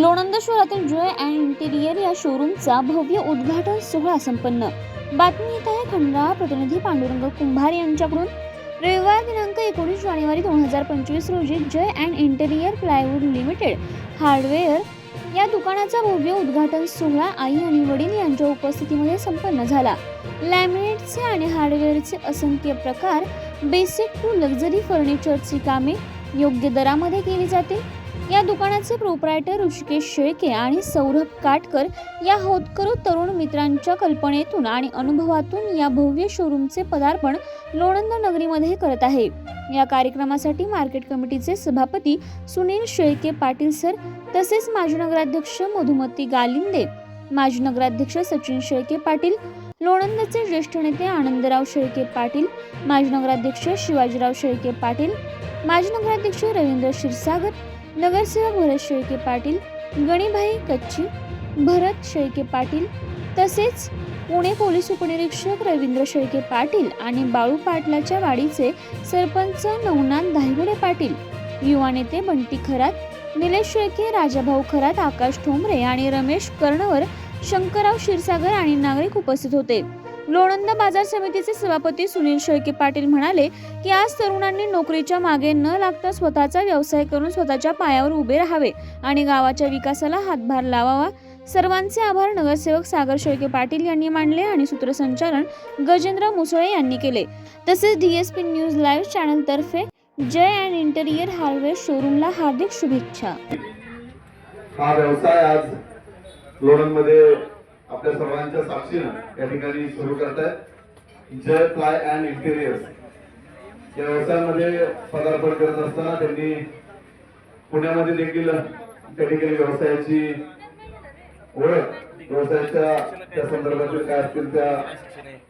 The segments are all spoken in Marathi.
लोणंद शहरातील जॉय अँड इंटेरियर या शोरूमचा भव्य उद्घाटन सोहळा संपन्न. बातमी येत आहे खंडाळा. प्रतिनिधी पांडुरंग कुंभार यांच्याकडून. रविवार दिनांक एकोणीस जानेवारी दोन हजार पंचवीस रोजी Jay and interior plywood limited hardware या दुकानाचा भव्य उद्घाटन सोहळा आई आणि वडील यांच्या उपस्थितीमध्ये संपन्न झाला. लॅमिनेटचे आणि हार्डवेअरचे असंख्य प्रकार बेसिक टू लक्झरी फर्निचरची कामे योग्य दरामध्ये केली जाते. या दुकानाचे प्रोप्रायटर ऋषिकेश शेळके आणि सौरभ काटकर या होतकरू तरुण मित्रांच्या कल्पनेतून आणि अनुभवातून या भव्य शोरूमचे पदार्पण लोणंद नगरीमध्ये करत आहे. या कार्यक्रमासाठी मार्केट कमिटीचे सभापती सुनील शेळके पाटील सर तसेच माजी नगराध्यक्ष मधुमती गालिंदे माजी नगराध्यक्ष सचिन शेळके पाटील लोणंदचे ज्येष्ठ नेते आनंदराव शेळके पाटील माजी नगराध्यक्ष शिवाजीराव शेळके पाटील माजी नगराध्यक्ष रवींद्र क्षीरसागर नगरसेवक भरत शेळके पाटील गणीभाई कच्ची भरत शेळके पाटील तसेच पुणे पोलीस उपनिरीक्षक रवींद्र शेळके पाटील आणि बाळू पाटलाच्या वाडीचे सरपंच नवनाथ धायगुडे पाटील युवा नेते बंटी खरात निलेश शेळके राजाभाऊ खरात आकाश ठोंबरे आणि रमेश कर्णवर शंकरराव क्षीरसागर आणि नागरिक उपस्थित होते. लोणंद बाजार समितीचे सभापती सुनील शेळके पाटील म्हणाले की आज तरुणांनी नोकरीच्या मागे न लागता स्वतःचा व्यवसाय करून स्वतःच्या पायावर उभे राहावे आणि गावाच्या विकासाला हातभार लावावा. सर्वांचे आभार नगरसेवक सागर शेळके पाटील यांनी मानले आणि सूत्रसंचालन गजेंद्र मुसळे यांनी केले. तसेच डीएसपी न्यूज लाईव्ह चॅनलतर्फे जय अँड इंटेरियर हार्डवेअर शोरूमला हार्दिक शुभेच्छा. हा व्यवसाय आज लोणंदमध्ये आपल्या सर्वांच्या साक्षीनं या ठिकाणी सुरू करतायत. Jay fly and interiors. या व्यवसायामध्ये पदार्पण करत असताना त्यांनी पुण्यामध्ये देखील त्या ठिकाणी व्यवसायाची ओळख व्यवसायाच्या त्या संदर्भातील काय असतील त्या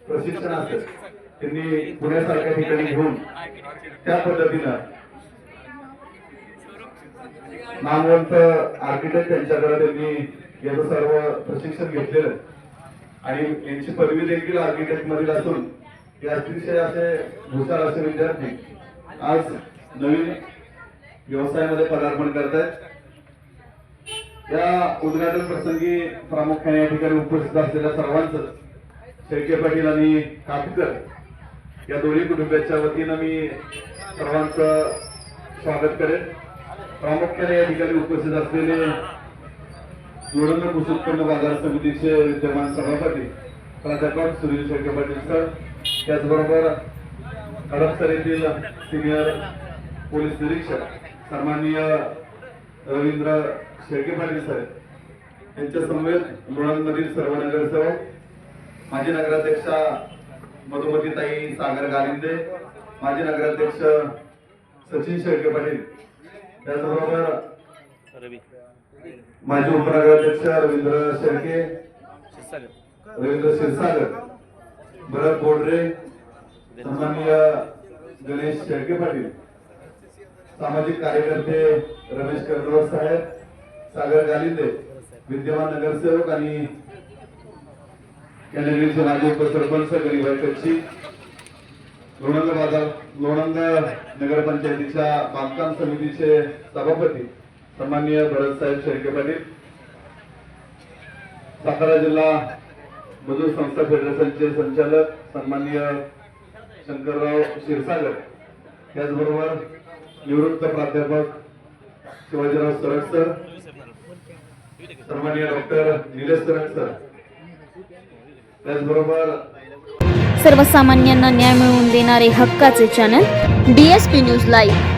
प्रशिक्षण असेल त्यांनी पुण्यासारख्या ठिकाणी घेऊन त्या पद्धतीनं नामवंत आर्किटेक्ट यांच्याकडे त्यांनी याचं सर्व प्रशिक्षण घेतलेलं आणि यांची पदवी देखील आर्किटेक्ट मधील असून हे अतिशय असे हुशार असे विद्यार्थी आज नवीन व्यवसायामध्ये पदार्पण करतायत. या उद्घाटन प्रसंगी प्रामुख्याने या ठिकाणी उपस्थित असलेल्या सर्वांचं शेळके पाटील आणि काटकर या दोन्ही कुटुंबाच्या वतीनं मी सर्वांचं स्वागत करेन. प्रामुख्याने या ठिकाणी उपस्थित असलेले लोणंद कृषी उत्पन्न बाजार समितीचे विद्यमान सभापती प्राध्यापक सुनील शेळके पाटील सर त्याचबरोबर हडपसर येथील सिनियर पोलीस निरीक्षक सन्माननीय रवींद्र शेळके पाटील सर यांच्या समवेत लोणंदमधील सर्व नगरसेवक माजी नगराध्यक्षा मधुमतीताई सागर गालिंदे माजी नगराध्यक्ष सचिन शेळके पाटील त्याचबरोबर माजी उपनगराध्यक्ष रवींद्र शेळके. रवींद्र क्षीरसागर. भरत बोडरे. सन्माननीय गणेश शेळके पाटील. सामाजिक कार्यकर्ते रमेश कर्णवर साहेब. सागर गालिंदे. विद्यमान नगरसेवक आणि कॅनेडीचे माजी उपसरपंच गरीबाई कच्ची लोणंद बाजार लोणंद नगरपंचायतीच्या बांधकाम समितीचे सभापती. सन्माननीय भरतसाहेब शेळके पाटील. सातारा जिल्हा मजूर संस्था फेडरेशनचे संचालक सन्माननीय शंकरराव क्षीरसागर. त्याचबरोबर निवृत्त प्राध्यापक शिवाजीराव सरक सर. सन्माननीय डॉक्टर निलेश सरक सर. त्याचबरोबर सर्वसामान्यांना न्याय मिळवून देणारे हक्काचे channel D S P news live